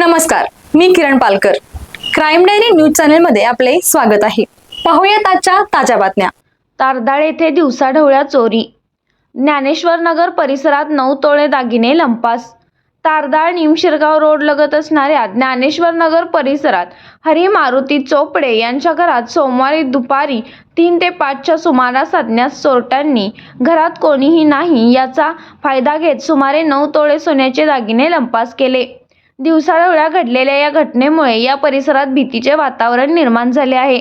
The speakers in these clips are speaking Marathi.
नमस्कार मी Kiran Palkar. Crime diary news चॅनेलमध्ये आपले स्वागत आहे. पाहूयात आजच्या ताज्या बातम्या. तारदाळ येथे दिवसाढवळ्या चोरी. ज्ञानेश्वर नगर परिसरात नऊ तोळे दागिने लंपास. तारदाळ निमशिरगाव रोड लगत असणाऱ्या ज्ञानेश्वर नगर परिसरात हरी मारुती चोपडे यांच्या घरात सोमवारी दुपारी तीन ते पाचच्या सुमारास अज्ञात चोरट्यांनी घरात कोणीही नाही याचा फायदा घेत सुमारे नऊ तोळे सोन्याचे दागिने लंपास केले. दिवसाढवळ्या घडलेल्या या घटनेमुळे या परिसरात भीतीचे वातावरण निर्माण झाले आहे.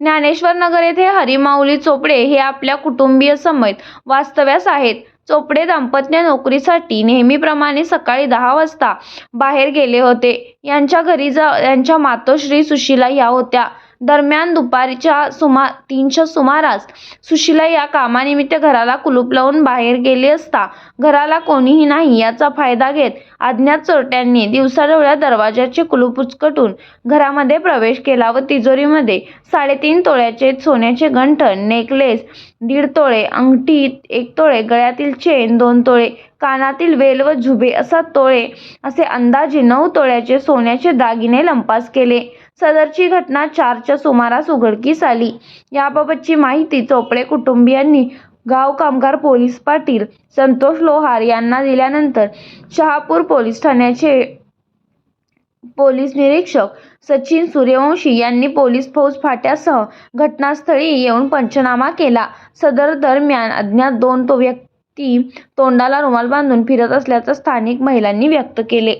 ज्ञानेश्वर नगर येथे हरिमाऊली चोपडे हे आपल्या कुटुंबीय समेत वास्तव्यास आहेत. चोपडे दाम्पत्य नोकरीसाठी नेहमीप्रमाणे सकाळी दहा वाजता बाहेर गेले होते. यांच्या घरी जा यांच्या मातोश्री सुशिला या होत्या. दरम्यान दुपारच्या सुमा तीनच्या सुमारास सुशिला या कामानिमित्त घराला कुलूप लावून बाहेर गेली असता घराला कोणीही नाही याचा फायदा घेत अज्ञात चोरट्यांनी दिवसाढवळ्या दरवाजाचे कुलूप उचकटून घरामध्ये प्रवेश केला व तिजोरीमध्ये साडेतीन तोळ्याचे सोन्याचे गंठण नेकलेस दीड तोळे अंगठी एक तोळे गळ्यातील चेन दोन तोळे कानातील वेल व झुबे असा तोळे असे अंदाजे नऊ तोळ्याचे सोन्याचे दागिने लंपास केले. सदरची घटना चारच्या सुमारास उघडकीस आली. याबाबतची माहिती चोपडे कुटुंबियांनी गाव कामगार पोलीस पाटील संतोष लोहार यांना दिल्यानंतर शहापूर पोलीस ठाण्याचे पोलीस निरीक्षक सचिन सूर्यवंशी यांनी पोलीस फौज फाट्यासह घटनास्थळी येऊन पंचनामा केला. सदर दरम्यान अज्ञात दोन तो व्यक्ती तोंडाला रुमाल बांधून फिरत असल्याचं स्थानिक महिलांनी व्यक्त केले.